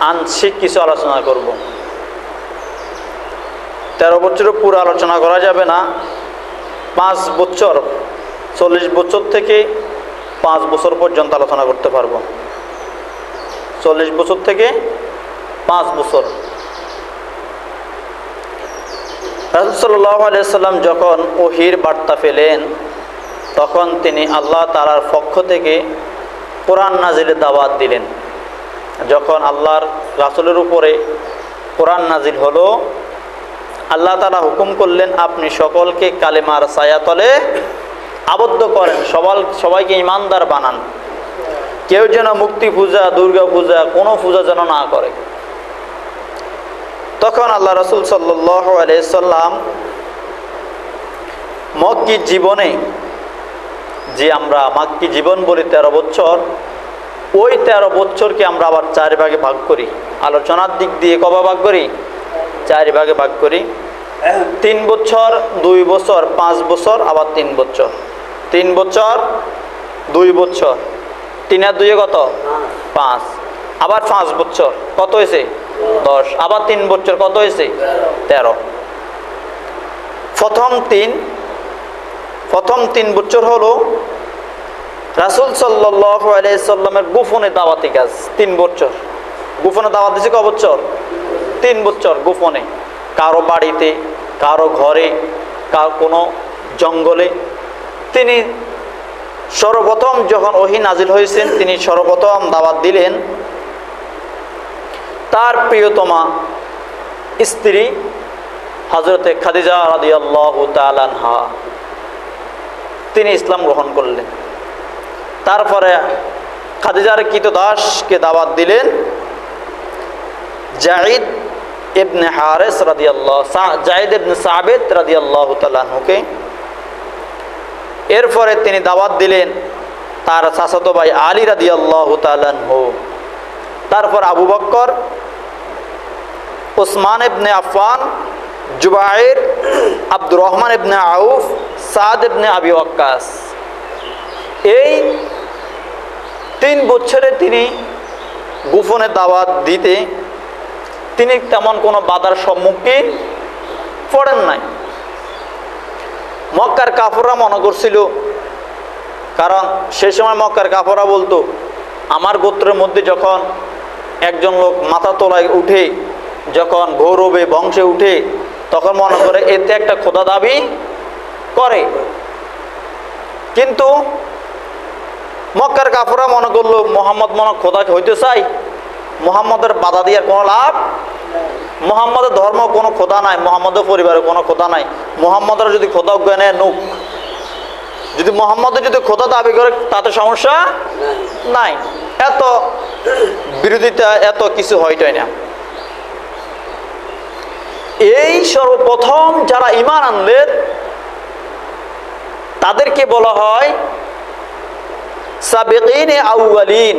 আংশিক কিছু আলোচনা করব। তেরো বছরের পুরো আলোচনা করা যাবে না। পাঁচ বছর, চল্লিশ বছর থেকে পাঁচ বছর পর্যন্ত আলোচনা করতে পারব। চল্লিশ বছর থেকে পাঁচ বছর। আলিয়াল্লাম যখন ওহির বার্তা পেলেন, তখন তিনি আল্লাহ তালার পক্ষ থেকে কোরআন নাজিলের দাওয়াত দিলেন। যখন আল্লাহর রাসুলের উপরে কোরআন নাজিল হলো, আল্লাহ তালা হুকুম করলেন, আপনি সকলকে কালেমার ছায়াতলে আবদ্ধ করেন, সবাল, সবাইকে ইমানদার বানান। কেউ যেন মুক্তি পূজা, দুর্গা পূজা, কোনো পূজা যেন না করে। তখন আল্লাহ রসুল সাল্লাম মক্কি জীবনে, যে আমরা মাক্কি জীবন বলি তেরো বছর ওই তেরো বছরকে আমরা আবার চার ভাগে ভাগ করি। আলোচনার দিক দিয়ে কবা ভাগ করি? চার ভাগে ভাগ করি। তিন বছর দুই বছর পাঁচ বছর আবার তিন বছর তিন বছর দুই বছর তিন আর দুইয়ে কত? পাঁচ। আবার পাঁচ বছর কত হয়েছে? দশ। আবার তিন বছর কত হয়েছে? তেরো। প্রথম তিন প্রথম তিন বছর হলো রাসুল সাল্লামের গোপনে দাওয়াতি কাজ, তিন বছর। গোপনে দাওয়াত দিয়েছে ক বছর? তিন বছর গোপনে। কারও বাড়িতে, কারও ঘরে কার কোনো জঙ্গলে। তিনি সর্বপ্রথম যখন ওহি নাজিল হয়েছেন, তিনি সর্বপ্রথম দাওয়াত দিলেন তার প্রিয়তমা স্ত্রী হজরতে খাদিজা রাদি আল্লাহ তালানহা তিনি ইসলাম গ্রহণ করলেন। তারপরে খাদিজার কিত দাসকে দাওয়াত দিলেন জাহিদ ইবনে হারেস রাদি আল্লাহ জাহিদ ইবনে সাবেদ রাদি আল্লাহ তালাহুকে এরপরে তিনি দাওয়াত দিলেন তার শাসত ভাই আলী রাদি আল্লাহ তালানহু তারপর আবু বক্কর ওসমান ইবনে আফান জুবাইর, আব্দুর রহমান ইবনে আউফ, সাদ ইবনে আবি ওয়াক্কাস। এই তিন বছরে তিনি গোপনে দাওয়াত দিতে তিনি তেমন কোনো বাধার সম্মুখীন পড়েন নাই। মক্কার কাপড়রা মনে করছিল, কারণ সে সময় মক্কার কাপড়রা বলতো, আমার গোত্রের মধ্যে যখন একজন লোক মাথা তোলায় উঠে, যখন গৌরবে বংশে উঠে, তখন মনে করে এতে একটা খোদা দাবি করে। কিন্তু মক্কার কাপড়রা মনে করল, মোহাম্মদ মনে খোদা হইতে চাই। মোহাম্মদের বাধা দেওয়ার কোনো লাভ মোহাম্মদের ধর্ম কোনো খোদা নাই, মোহাম্মদের পরিবারের কোনো খোদা নাই। মোহাম্মদের যদি খোদা জ্ঞানে নুক। যদি মোহাম্মদের যদি খোদা দাবি করে, তাতে সমস্যা নাই। এত বিরোধিতা, এত কিছু হয়টাই না। এই সর্বপ্রথম যারা ইমান আনলেন তাদেরকে বলা হয় আউয়ালিন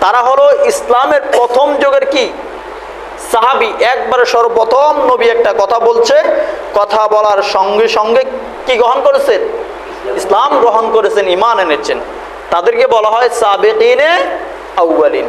তারা হলো ইসলামের প্রথম যুগের কি? সাহাবি। একবারে সর্বপ্রথম নবী একটা কথা বলছে, কথা বলার সঙ্গে সঙ্গে কি গ্রহণ করেছেন? ইসলাম গ্রহণ করেছেন ইমান এনেছেন। তাদেরকে বলা হয় সাবেকিনে আউয়ালিন